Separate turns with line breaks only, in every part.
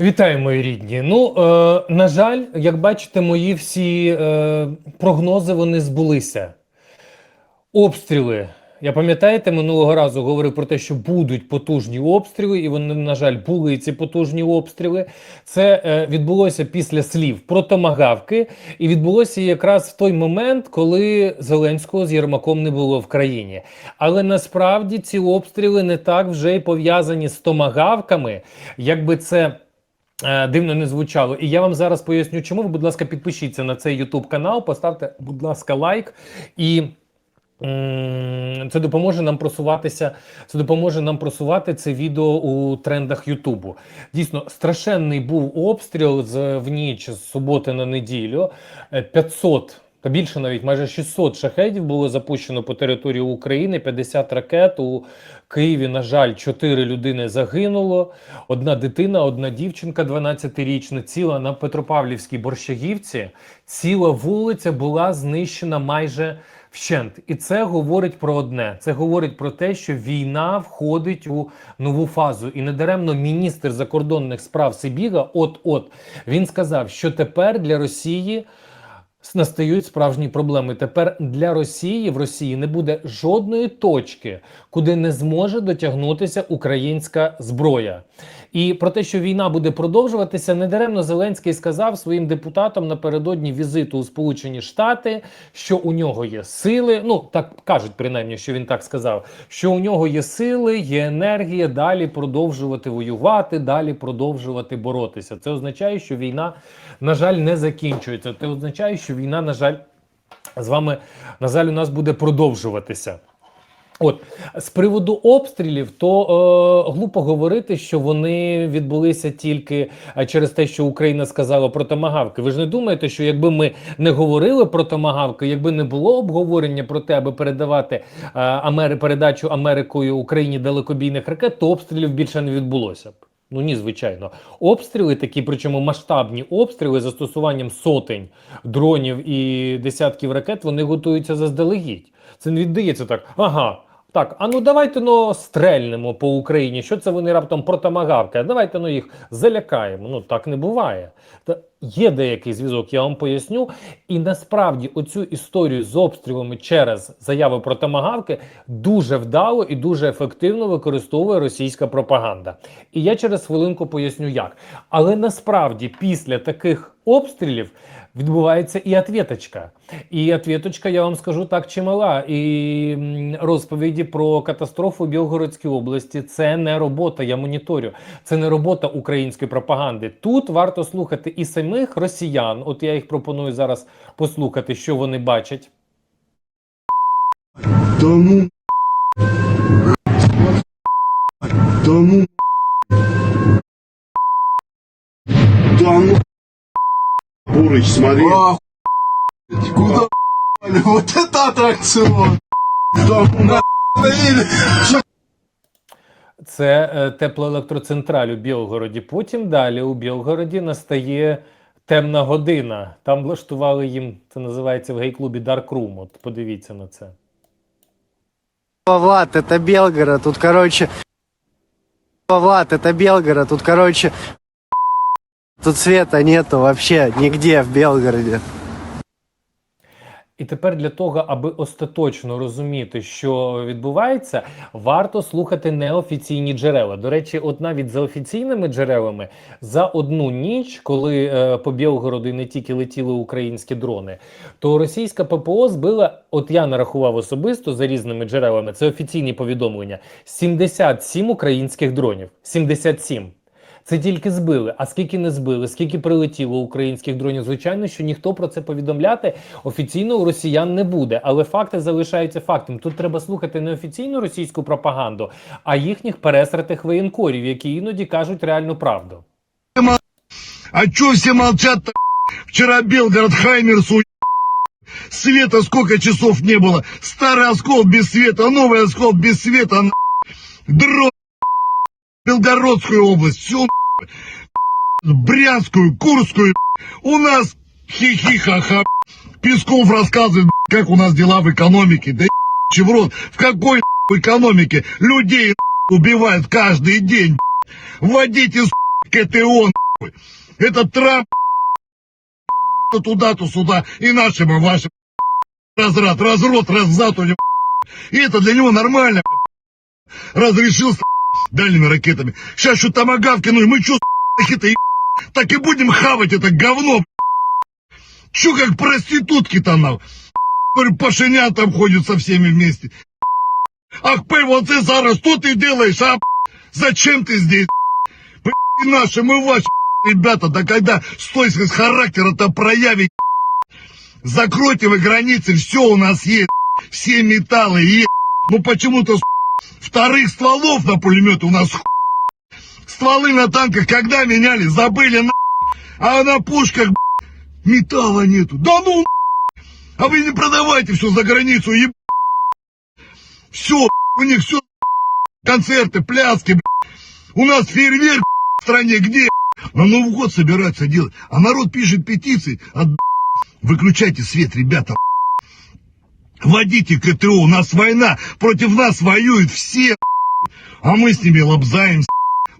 Вітаю, мої рідні. Ну, е, на жаль, як бачите, мої всі е, прогнози вони збулися. Обстріли. Я пам'ятаєте, минулого разу говорив про те, що будуть потужні обстріли, і вони, на жаль, були ці потужні обстріли. Це е, відбулося після слів про томагавки, і відбулося якраз в той момент, коли Зеленського з Єрмаком не було в країні. Але насправді ці обстріли не так вже й пов'язані з томагавками, якби це. Е, Дивно не звучало, і я вам зараз поясню, чому. Ви, будь ласка, підпишіться на цей YouTube канал, поставте, будь ласка, лайк, і це допоможе нам просуватися. Це допоможе нам просувати це відео у трендах Ютубу. Дійсно, страшенний був обстріл з в ніч з суботи на неділю. Е, 500 та більше навіть майже 600 шахедів було запущено по території України, 50 ракет у Києві. На жаль, 4 людини загинуло. Одна дитина, одна дівчинка 12-річна, ціла на Петропавлівській Борщагівці. Ціла вулиця була знищена майже вщент. І це говорить про одне: це говорить про те, що війна входить у нову фазу. І недаремно міністр закордонних справ Сибіга, от-от, він сказав, що тепер для Росії. Настають справжні проблеми. Тепер для Росії в Росії не буде жодної точки, куди не зможе дотягнутися українська зброя. І про те, що війна буде продовжуватися, недаремно Зеленський сказав своїм депутатам напередодні візиту у Сполучені Штати, що у нього є сили. Ну так кажуть, принаймні, що він так сказав, що у нього є сили, є енергія далі продовжувати воювати, далі продовжувати боротися. Це означає, що війна, на жаль, не закінчується. Це означає, що війна, на жаль, з вами, на жаль, у нас буде продовжуватися. От з приводу обстрілів, то е, глупо говорити, що вони відбулися тільки е, через те, що Україна сказала про томагавки. Ви ж не думаєте, що якби ми не говорили про томагавки, якби не було обговорення про те, аби передавати е, Амери, передачу Америкою Україні далекобійних ракет, то обстрілів більше не відбулося б. Ну ні, звичайно, обстріли такі, причому масштабні обстріли застосуванням сотень дронів і десятків ракет, вони готуються заздалегідь. Це не віддається так. Ага. Так, а ну давайте ну стрельнемо по Україні. Що це вони раптом протамагавки? Давайте ну їх залякаємо. Ну так не буває. Є деякий зв'язок, я вам поясню. І насправді оцю історію з обстрілами через заяви про томагавки дуже вдало і дуже ефективно використовує російська пропаганда. І я через хвилинку поясню як. Але насправді після таких обстрілів відбувається і ответочка. І ответочка, я вам скажу так, чимала. І розповіді про катастрофу в Білгородській області це не робота, я моніторю. Це не робота української пропаганди. Тут варто слухати і самих росіян. От я їх пропоную зараз послухати, що вони бачать.
Да ну. Да ну. Да ну. Бурыч, смотри.
Куда? Вот это аттракцион!
Да ну,
Це е, теплоелектроцентраль у Білгороді. Потім далі у Білгороді настає темна година. Там влаштували їм, це називається в гей-клубі Dark Room. От подивіться на це.
Влад, это Белгород, тут, короче... Влад, это Белгород, тут, короче... Тут света нету вообще нигде в Белгороде.
І тепер для того, аби остаточно розуміти, що відбувається, варто слухати неофіційні джерела. До речі, от навіть за офіційними джерелами за одну ніч, коли е, по Білгороду не тільки летіли українські дрони, то російська ППО збила, от я нарахував особисто за різними джерелами, це офіційні повідомлення: 77 українських дронів. 77. Це тільки збили. А скільки не збили, скільки прилетіло українських дронів? Звичайно, що ніхто про це повідомляти офіційно у росіян не буде. Але факти залишаються фактом. Тут треба слухати не офіційну російську пропаганду, а їхніх пересратих воєнкорів, які іноді кажуть реальну правду.
А чё все молчат-то? Вчера Белгород Хаймерс у... Света сколько часов не было. Старый оскол без света, новый оскол без света. на- Дрон. Белгородскую область, всю Брянскую, Курскую. У нас хихи-ха-ха. Песков рассказывает, как у нас дела в экономике. Да чеврон, в какой экономике людей убивают каждый день. Вводите КТО Это Трамп туда, то сюда, и нашим, и вашим. Разрад, разрот, раззад у него. И это для него нормально. Разрешил с дальними ракетами. Сейчас что томагавки, ну и мы что, это так и будем хавать это говно. Чё как проститутки-то нам? Говорю, Пашинян там ходит со всеми вместе. Ах, вот ты, Сара, что ты делаешь, а? Зачем ты здесь? И наши, мы ваши, ребята, да когда стойкость характера-то проявить? Закройте вы границы, все у нас есть. Все металлы есть. Ну почему-то вторых стволов на пулеметы у нас хуй. Стволы на танках когда меняли? Забыли на А на пушках металла нету. Да ну А вы не продавайте все за границу, еб... Все, у них все концерты, пляски, б***ь. У нас фейерверк в стране где? На Новый год собираются делать. А народ пишет петиции. От... Выключайте свет, ребята. Водите КТО, у нас война. Против нас воюют все. А мы с ними лобзаемся.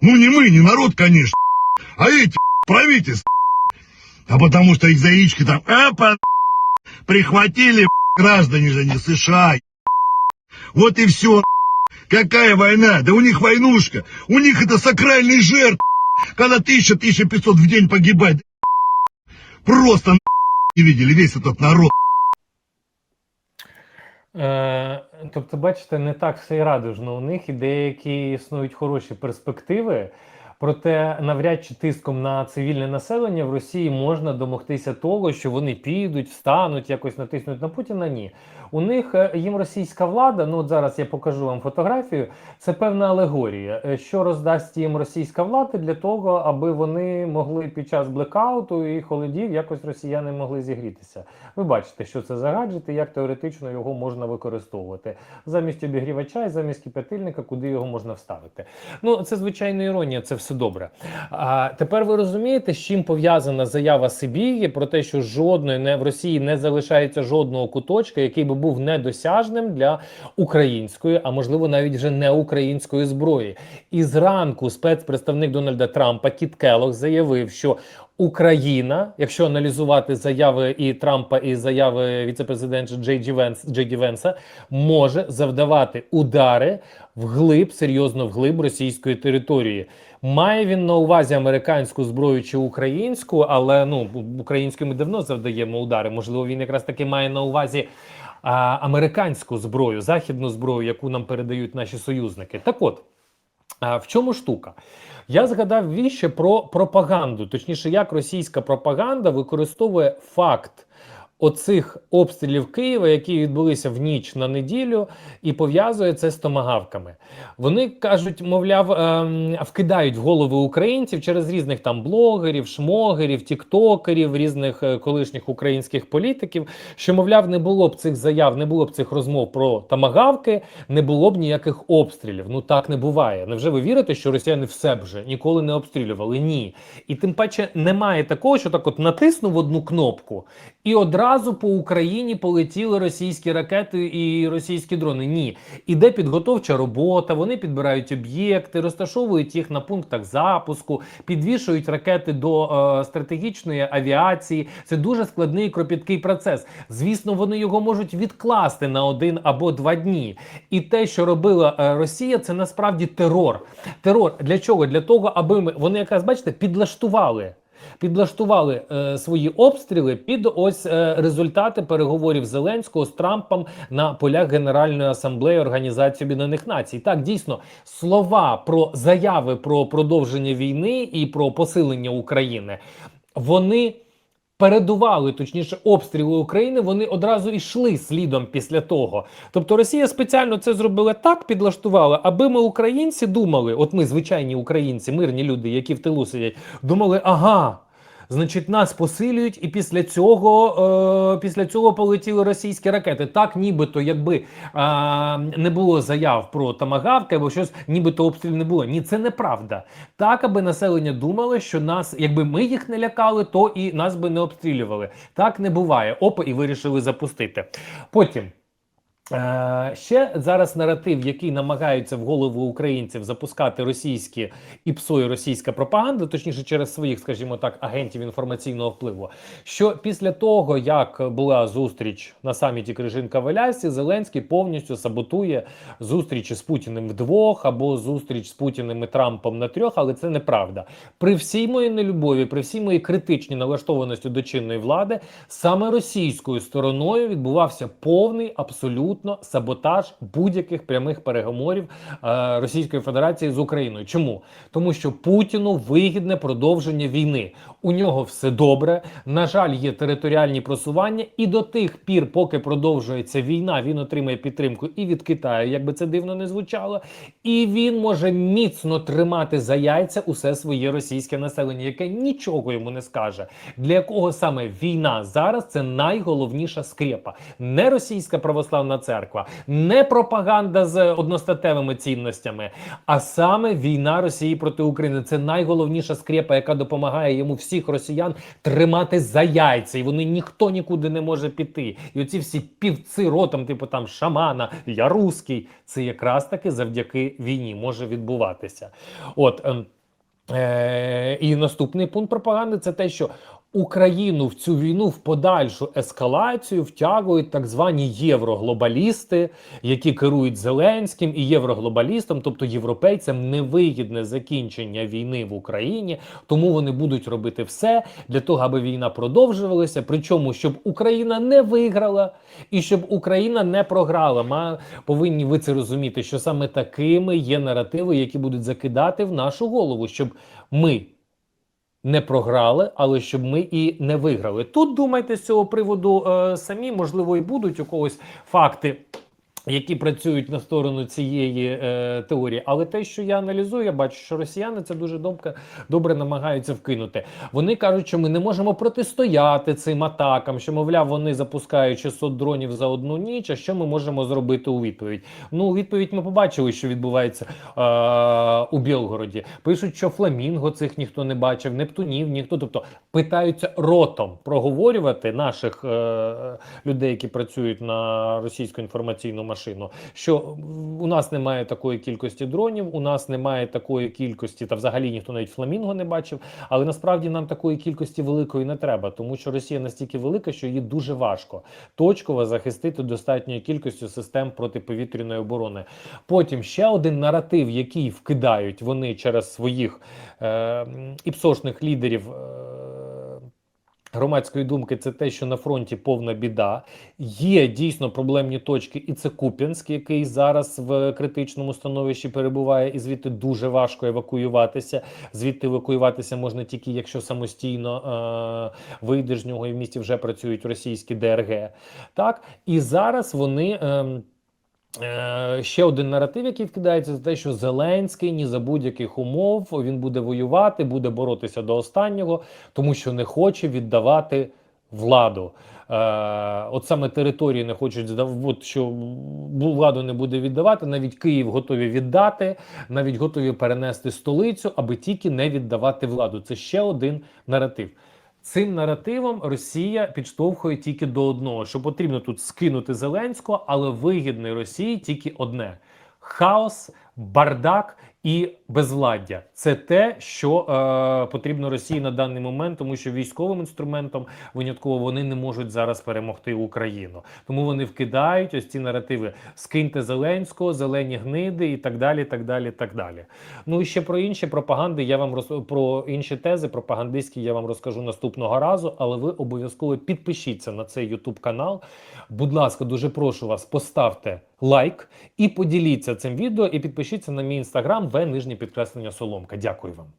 Ну не мы, не народ, конечно. А эти правительство. А потому что их за яички там эпа, прихватили граждане же не США. Вот и все. Какая война? Да у них войнушка. У них это сакральный жертв. Когда тысяча, тысяча пятьсот в день погибает. Просто не видели весь этот народ.
Е, тобто, бачите, не так все і радужно у них, і деякі існують хороші перспективи. Проте, навряд чи тиском на цивільне населення в Росії можна домогтися того, що вони підуть, встануть, якось натиснуть на Путіна. Ні. У них е, їм російська влада. Ну от зараз я покажу вам фотографію. Це певна алегорія, е, що роздасть їм російська влада для того, аби вони могли під час блекауту і холодів якось росіяни могли зігрітися. Ви бачите, що це за гаджет як теоретично його можна використовувати замість обігрівача і замість кипятильника, куди його можна вставити. Ну це звичайно іронія, це все добре. А тепер ви розумієте, з чим пов'язана заява Сибір'ї про те, що жодної не в Росії не залишається жодного куточка, який би був недосяжним для української, а можливо навіть вже не української зброї. І зранку спецпредставник Дональда Трампа Кіт Келлог заявив, що Україна, якщо аналізувати заяви і Трампа, і заяви віцепрезидента Джей Ді Джей Ді може завдавати удари вглиб, серйозно вглиб російської території. Має він на увазі американську зброю чи українську, але ну українську ми давно завдаємо удари. Можливо, він якраз таки має на увазі американську зброю, західну зброю, яку нам передають наші союзники. Так от. В чому штука? Я згадав віще про пропаганду, точніше, як російська пропаганда використовує факт оцих обстрілів Києва, які відбулися в ніч на неділю, і пов'язує це з томагавками. Вони кажуть, мовляв, ем, вкидають в голови українців через різних там блогерів, шмогерів, тіктокерів, різних е, колишніх українських політиків, що, мовляв, не було б цих заяв, не було б цих розмов про томагавки, не було б ніяких обстрілів. Ну так не буває. Невже ви вірите, що росіяни все вже ніколи не обстрілювали? Ні. І тим паче немає такого, що так от натиснув одну кнопку, і одразу по Україні полетіли російські ракети і російські дрони. Ні, іде підготовча робота. Вони підбирають об'єкти, розташовують їх на пунктах запуску, підвішують ракети до е, стратегічної авіації. Це дуже складний і кропіткий процес. Звісно, вони його можуть відкласти на один або два дні. І те, що робила е, Росія, це насправді терор. Терор для чого? Для того, аби ми вони якраз бачите підлаштували. Підлаштували е, свої обстріли під ось е, результати переговорів Зеленського з Трампом на полях Генеральної асамблеї Організації Об'єднаних Націй. Так дійсно слова про заяви про продовження війни і про посилення України вони. Передували, точніше, обстріли України, вони одразу йшли слідом після того. Тобто Росія спеціально це зробила так, підлаштувала, аби ми, українці, думали, от ми, звичайні українці, мирні люди, які в тилу сидять, думали, ага. Значить, нас посилюють, і після цього е, після цього полетіли російські ракети. Так, нібито, якби е, не було заяв про тамагавки або щось, нібито обстрілів не було. Ні, це неправда. Так, аби населення думало, що нас, якби ми їх не лякали, то і нас би не обстрілювали. Так не буває. Опа, і вирішили запустити. Потім. Е, ще зараз наратив, який намагаються в голову українців запускати російські і ПСО, і російська пропаганда, точніше через своїх, скажімо так, агентів інформаційного впливу. Що після того, як була зустріч на саміті Крижинка в Алясі, Зеленський повністю саботує зустрічі з Путіним вдвох або зустріч з Путіним і Трампом на трьох, але це неправда. При всій моїй нелюбові, при всій моїй критичній налаштованості до чинної влади, саме російською стороною відбувався повний абсолютно саботаж будь-яких прямих переговорів е, Російської Федерації з Україною. Чому? Тому що Путіну вигідне продовження війни. У нього все добре. На жаль, є територіальні просування, і до тих пір, поки продовжується війна, він отримає підтримку і від Китаю, як би це дивно не звучало, і він може міцно тримати за яйця усе своє російське населення, яке нічого йому не скаже. Для якого саме війна зараз це найголовніша скрепа. Не російська православна церква, не пропаганда з одностатевими цінностями, а саме війна Росії проти України. Це найголовніша скрепа, яка допомагає йому всіх росіян тримати за яйця, і вони ніхто нікуди не може піти. І оці всі півці ротом, типу там шамана, я руський, це якраз таки завдяки війні може відбуватися. От. ем, Е, і наступний пункт пропаганди це те, що Україну в цю війну в подальшу ескалацію втягують так звані євроглобалісти, які керують Зеленським і євроглобалістам, тобто європейцям, невигідне закінчення війни в Україні, тому вони будуть робити все для того, аби війна продовжувалася. Причому щоб Україна не виграла і щоб Україна не програла. Ма повинні ви це розуміти, що саме такими є наративи, які будуть закидати в нашу голову, щоб ми не програли, але щоб ми і не виграли. Тут думайте з цього приводу е, самі, можливо, і будуть у когось факти. Які працюють на сторону цієї е, теорії, але те, що я аналізую, я бачу, що росіяни це дуже добре, добре намагаються вкинути. Вони кажуть, що ми не можемо протистояти цим атакам, що мовляв, вони запускають 600 дронів за одну ніч. А що ми можемо зробити у відповідь? Ну, у відповідь ми побачили, що відбувається е, у Білгороді. Пишуть, що фламінго цих ніхто не бачив, Нептунів ніхто. Тобто питаються ротом проговорювати наших е, людей, які працюють на російську інформаційну машину. Що у нас немає такої кількості дронів, у нас немає такої кількості, та взагалі ніхто навіть фламінго не бачив. Але насправді нам такої кількості великої не треба, тому що Росія настільки велика, що її дуже важко точково захистити достатньою кількістю систем протиповітряної оборони. Потім ще один наратив, який вкидають вони через своїх е, іпсошних лідерів. Е, Громадської думки це те, що на фронті повна біда. Є дійсно проблемні точки, і це Куп'янськ, який зараз в критичному становищі перебуває, і звідти дуже важко евакуюватися. Звідти евакуюватися можна тільки якщо самостійно е, вийдеш з нього, і в місті вже працюють російські ДРГ. Так і зараз вони. Е, ще один наратив, який вкидається, це те, що Зеленський ні за будь-яких умов він буде воювати, буде боротися до останнього, тому що не хоче віддавати владу. Е, от саме території не хочуть от що владу не буде віддавати. Навіть Київ готові віддати, навіть готові перенести столицю, аби тільки не віддавати владу. Це ще один наратив. Цим наративом Росія підштовхує тільки до одного, що потрібно тут скинути Зеленського, але вигідне Росії тільки одне: хаос, бардак і безвладдя. Це те, що е, потрібно Росії на даний момент, тому що військовим інструментом винятково вони не можуть зараз перемогти Україну. Тому вони вкидають ось ці наративи: скиньте Зеленського, зелені гниди і так далі. так далі, так далі. Ну і ще про інші пропаганди. Я вам роз... про інші тези пропагандистські я вам розкажу наступного разу, але ви обов'язково підпишіться на цей YouTube канал. Будь ласка, дуже прошу вас, поставте лайк і поділіться цим відео, і підпишіться на мій інстаграм нижнє підкреслення Соломка. Дякую вам.